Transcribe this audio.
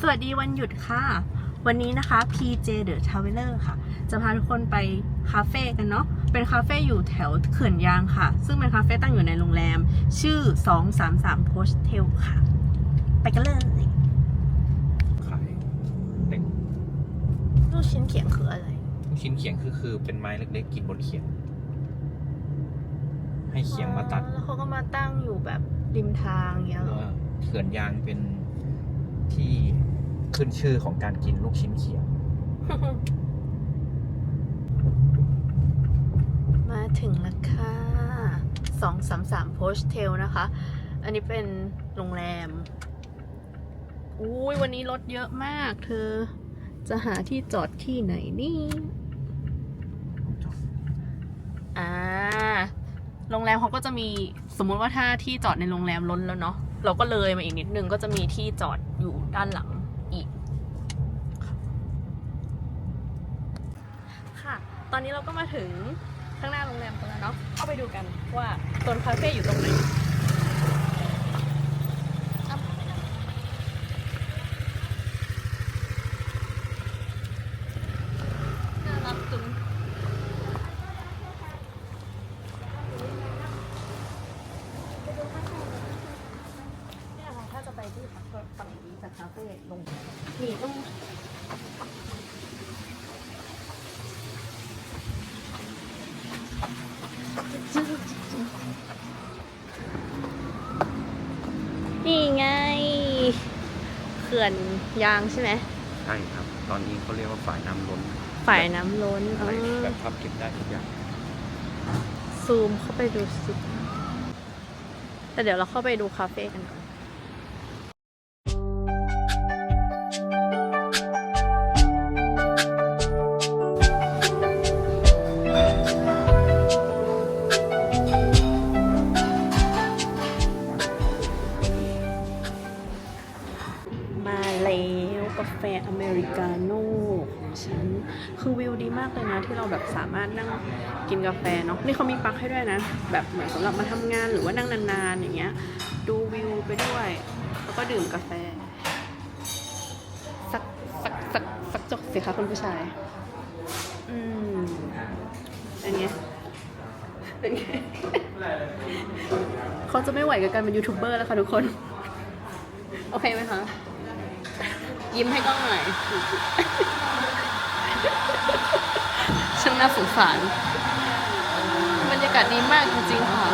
สวัสดีวันหยุดค่ะ วันนี้นะคะ PJ The Traveler ค่ะ จะพาทุกคนไปคาเฟ่กันเนาะ เป็นคาเฟ่อยู่แถวเขื่อนยางค่ะ ซึ่งเป็นคาเฟ่ตั้งอยู่ในโรงแรม ชื่อ 233 Hostel ค่ะ ไปกันเลยขายเด็กลูกชิ้นเขียงคืออะไร ลูกชิ้นเขียงคือคือเป็นไม้เล็กๆกินบนเขียง ให้เขียงมาตัด แล้วเขาก็มาตั้งอยู่แบบริมทางอย่างเงี้ยเหรอว่าเขื่อนยางเป็นที่ ขึ้นชื่อของการกินลูกชิ้นเขียง มาถึงแล้วค่ะสองสามสามโพสเทลนะคะ อันนี้เป็นโรงแรม อุ้ยวันนี้รถเยอะมาก เธอ จะหาที่จอดที่ไหนนี่ อ่า โรงแรมเขาก็จะมี สมมุติว่าถ้าที่จอดในโรงแรมล้นแล้วเนาะ เราก็เลยมาอีกนิดนึงก็จะมีที่จอดอยู่ด้านหลังอีก ค่ะ ตอนนี้เราก็มาถึงข้างหน้าโรงแรมกันแล้วเนาะเข้าไปดูกันว่าโซนคาเฟ่อยู่ตรงไหนน่ารักจุงเนี่ยค่ะถ้าจะไปที่พักก็ฝั่งนี้จากคาเฟ่ลงนี่ต้อง นี่ไง เขื่อนยางใช่ไหมใช่ครับ ตอนนี้เขาเรียกว่าฝ่ายน้ำล้นฝ่ายน้ำล้นเออะไรอแบบพับเก็บได้ทุกอย่างซูมเข้าไปดูสิแต่เดี๋ยวเราเข้าไปดูคาเฟ่กันก่อน แล้วกาแฟอเมริกาโน่ของฉันคือวิวดีมากเลยนะที่เราแบบสามารถนั่งกินกาแฟเนาะนี่เขามีปลั๊กให้ด้วยนะ แบบเหมือนสำหรับมาทำงานหรือว่านั่งนานๆอย่างเงี้ย ดูวิวไปด้วย แล้วก็ดื่มกาแฟ สักสักสักสักจกสิคะคุณผู้ชาย อืมอันเนี้ยเป็นไงเขาจะไม่ไหวกับการเป็นยูทูบเบอร์แล้วค่ะทุกคน โอเคไหมคะ ยิ้มให้กล้องหน่อยช่างน่าสงสารบรรยากาศดีมากจริงๆค่ะ